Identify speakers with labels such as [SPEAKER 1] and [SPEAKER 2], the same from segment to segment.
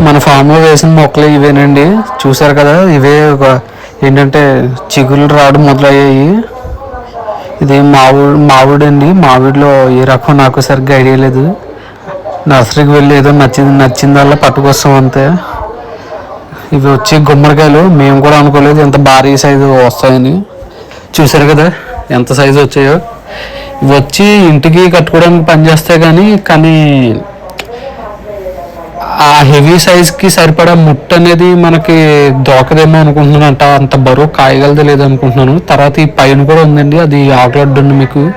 [SPEAKER 1] మన ఫామ్లో వేసిన మొక్కలు ఇవేనండి. చూసారు కదా ఇవే ఒక ఏంటంటే చిగుళ్ళు రావడం మొదలయ్యాయి. ఇది మామిడి మామిడి అండి మామిడిలో ఏ రకం నాకు సరిగ్గా ఐడియా లేదు. నర్సరీకి వెళ్ళి ఏదో నచ్చింది నచ్చిందల్లా పట్టుకొస్తాం అంతే. ఇవి వచ్చి గుమ్మడికాయలు. మేము కూడా అనుకోలేదు ఎంత భారీ సైజు వస్తాయని. చూసారు కదా ఎంత సైజు వచ్చాయో. ఇవి వచ్చి ఇంటికి కట్టుకోవడానికి పనిచేస్తాయి కానీ కానీ ఆ హెవీ సైజ్కి సరిపడా ముట్ట అనేది మనకి దొరకదేమో అనుకుంటున్నాను అంట అంత బరువు కాయగలది లేదు అనుకుంటున్నాను తర్వాత ఈ పైన కూడా ఉందండి. అది ఆకులడ్డు మీకు.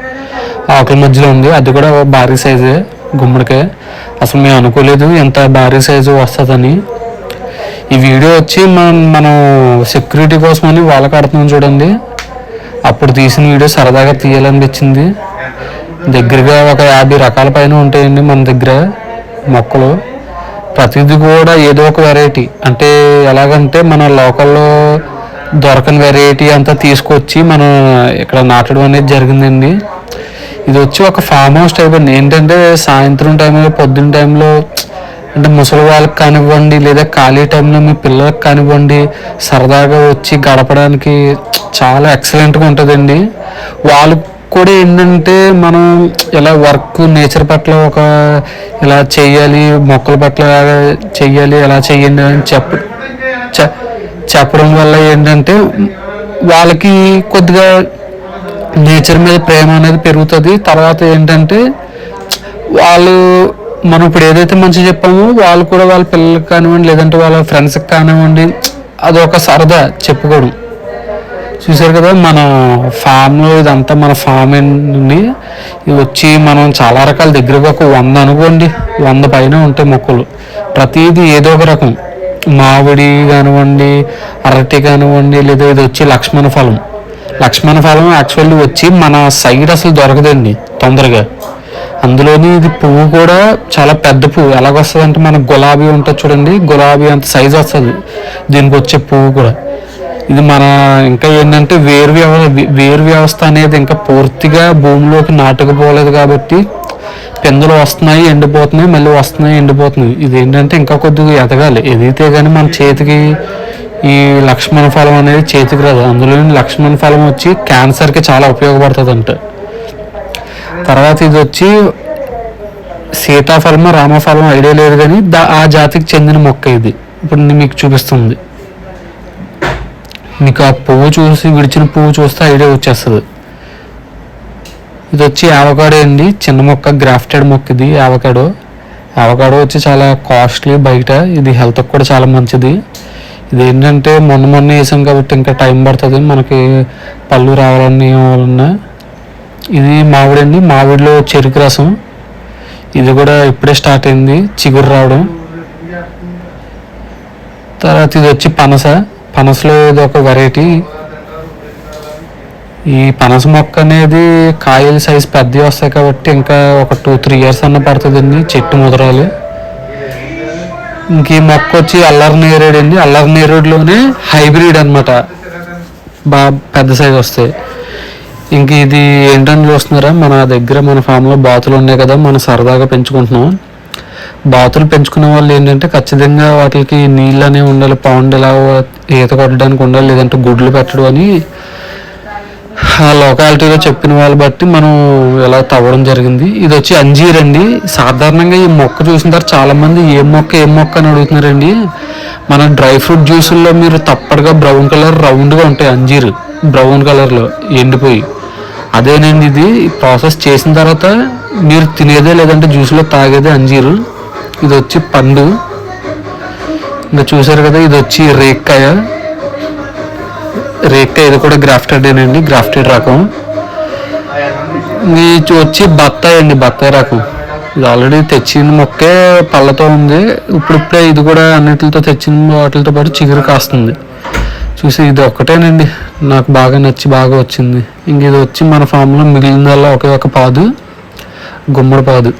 [SPEAKER 1] ఆకుల మధ్యలో ఉంది. అది కూడా భారీ సైజే గుమ్మడికాయ. అసలు మేము అనుకోలేదు ఎంత భారీ సైజు వస్తుందని. ఈ వీడియో వచ్చి మనం మనం సెక్యూరిటీ కోసం అని వాళ్ళ కడుతున్నాం చూడండి. అప్పుడు తీసిన వీడియో సరదాగా తీయాలనిపించింది. దగ్గరగా ఒక యాభై రకాల పైన ఉంటాయండి మన దగ్గర మొక్కలు. ప్రతిదీ కూడా ఏదో ఒక వెరైటీ అంటే ఎలాగంటే మన లోకల్లో దొరకని వెరైటీ అంతా తీసుకొచ్చి మనం ఇక్కడ నాటడం అనేది జరిగిందండి. ఇది వచ్చి ఒక ఫామ్ హౌస్ టైప్ అండి. ఏంటంటే సాయంత్రం టైంలో పొద్దున్న టైంలో అంటే ముసలి వాళ్ళకి కానివ్వండి లేదా ఖాళీ టైంలో మీ పిల్లలకు కానివ్వండి సరదాగా వచ్చి గడపడానికి చాలా ఎక్సలెంట్గా ఉంటుందండి. వాళ్ళు కూడా ఏంటంటే మనం ఇలా వర్క్ నేచర్ పట్ల ఒక ఇలా చేయాలి మొక్కల పట్ల చెయ్యాలి ఎలా చెయ్యండి అని చెప్ప చెప్పడం వల్ల ఏంటంటే వాళ్ళకి కొద్దిగా నేచర్ మీద ప్రేమ అనేది పెరుగుతుంది. తర్వాత ఏంటంటే వాళ్ళు మనం ఇప్పుడు ఏదైతే మంచి చెప్పామో వాళ్ళు కూడా వాళ్ళ పిల్లలకి కానివ్వండి లేదంటే వాళ్ళ ఫ్రెండ్స్కి కానివ్వండి అదొక సరదా చెప్పుకోవడం చూసారు కదా మన ఫామ్లో ఇదంతా మన ఫామ్ అండి వచ్చి మనం చాలా రకాల దగ్గరగా ఒక వంద అనుకోండి వంద పైన ఉంటాయి మొక్కలు. ప్రతిదీ ఏదో ఒక రకం. మామిడి కానివ్వండి అరటి కానివ్వండి లేదా ఇది వచ్చి లక్ష్మణ ఫలం. లక్ష్మణ ఫలం యాక్చువల్లీ వచ్చి మన సైడ్ అసలు దొరకదండి తొందరగా. అందులోని ఇది పువ్వు కూడా చాలా పెద్ద పువ్వు. ఎలాగొస్తుంది అంటే మనకు గులాబీ ఉంటుంది చూడండి గులాబీ అంత సైజు వస్తుంది. దీనికి వచ్చే పువ్వు కూడా. ఇది మన ఇంకా ఏంటంటే వేరు వ్యవస్థ వేరు వ్యవస్థ అనేది ఇంకా పూర్తిగా భూమిలోకి నాటుకుపోలేదు కాబట్టి పెందులు వస్తున్నాయి ఎండిపోతున్నాయి మళ్ళీ వస్తున్నాయి ఎండిపోతున్నాయి. ఇది ఏంటంటే ఇంకా కొద్దిగా ఎదగాలి. ఎదిగితే కానీ మన చేతికి ఈ లక్ష్మణ ఫలం అనేది చేతికి రాదు. అందులో లక్ష్మణ ఫలం వచ్చి క్యాన్సర్కి చాలా ఉపయోగపడుతుంది అంట తర్వాత ఇది వచ్చి సీతాఫలం రామఫలం ఐడియా లేదు కానీ దా ఆ జాతికి చెందిన మొక్క ఇది. ఇప్పుడు నేను మీకు చూపిస్తుంది. నీకు ఆ పువ్వు చూసి విడిచిన పువ్వు చూస్తే ఐడియా వచ్చేస్తుంది. ఇది వచ్చి ఆవకాడో అండి. చిన్న మొక్క గ్రాఫ్టెడ్ మొక్క ఇది ఆవకాడో. ఆవకాడో వచ్చి చాలా కాస్ట్లీ బయట. ఇది హెల్త్కి కూడా చాలా మంచిది. ఇది ఏంటంటే మొన్న మొన్న వేసాం కాబట్టి ఇంకా టైం పడుతుంది. మనకి పళ్ళు రావాలని ఏమన్నా ఇది మామిడి అండి. మామిడిలో చెరుకు రసం. ఇది కూడా ఇప్పుడే స్టార్ట్ అయింది. చిగురు రావడం. తర్వాత ఇది వచ్చి పనస. పనసలో ఇది ఒక వెరైటీ ఈ పనస మొక్క అనేది కాయల సైజ్ పెద్దవి వస్తాయి కాబట్టి ఇంకా ఒక టూ త్రీ ఇయర్స్ అన్న పడుతుందండి చెట్టు ముదరాలి. ఇంక ఈ మొక్క వచ్చి అల్లరి నేరేడు అండి. అల్లరి నేరేడులోనే హైబ్రిడ్ అన్నమాట. బాగా పెద్ద సైజ్ వస్తాయి. ఇంక ఇది ఏంటని చూస్తున్నారా? మన దగ్గర మన ఫామ్లో బాతులు ఉన్నాయి కదా మనం సరదాగా పెంచుకుంటున్నాం. బాతులు పెంచుకునే వాళ్ళు ఏంటంటే ఖచ్చితంగా వాటికి నీళ్ళు అనేవి ఉండాలి పౌండ్ ఎలా ఈత కొట్టడానికి ఉండాలి లేదంటే గుడ్లు పెట్టడం అని ఆ లొకాలిటీలో చెప్పిన వాళ్ళు బట్టి మనం ఇలా తవ్వడం జరిగింది. ఇది వచ్చి అంజీర్ అండి. సాధారణంగా ఈ మొక్క చూసిన తర్వాత చాలా మంది ఏ మొక్క ఏ మొక్క అని అడుగుతున్నారండి. మన డ్రై ఫ్రూట్ జ్యూసుల్లో మీరు తప్పడుగా బ్రౌన్ కలర్ రౌండ్గా ఉంటాయి అంజీర్ బ్రౌన్ కలర్లో ఎండిపోయి. అదేనండి ఇది. ప్రాసెస్ చేసిన తర్వాత మీరు తినేదే లేదంటే జ్యూస్లో తాగేదే అంజీరు. ఇది వచ్చి పండు. ఇంకా చూసారు కదా ఇది వచ్చి రేక్కాయ. రేక్కాయ ఇది కూడా గ్రాఫ్టెడేనండి గ్రాఫ్టెడ్ రకం. ఇది వచ్చి బత్తాయి అండి బత్తాయి రకం. ఇది ఆల్రెడీ తెచ్చిన మొక్కే పళ్ళతో ఉంది. ఇప్పుడిప్పుడే ఇది కూడా అన్నిటితో తెచ్చిన వాటితో పాటు చిగురు కాస్తుంది. చూసి ఇది ఒక్కటేనండి నాకు బాగా నచ్చి బాగా వచ్చింది. ఇంక ఇది వచ్చి మన ఫామ్లో మిగిలిందల్లా ఒకే ఒక పాదు గుమ్మడి పాదు.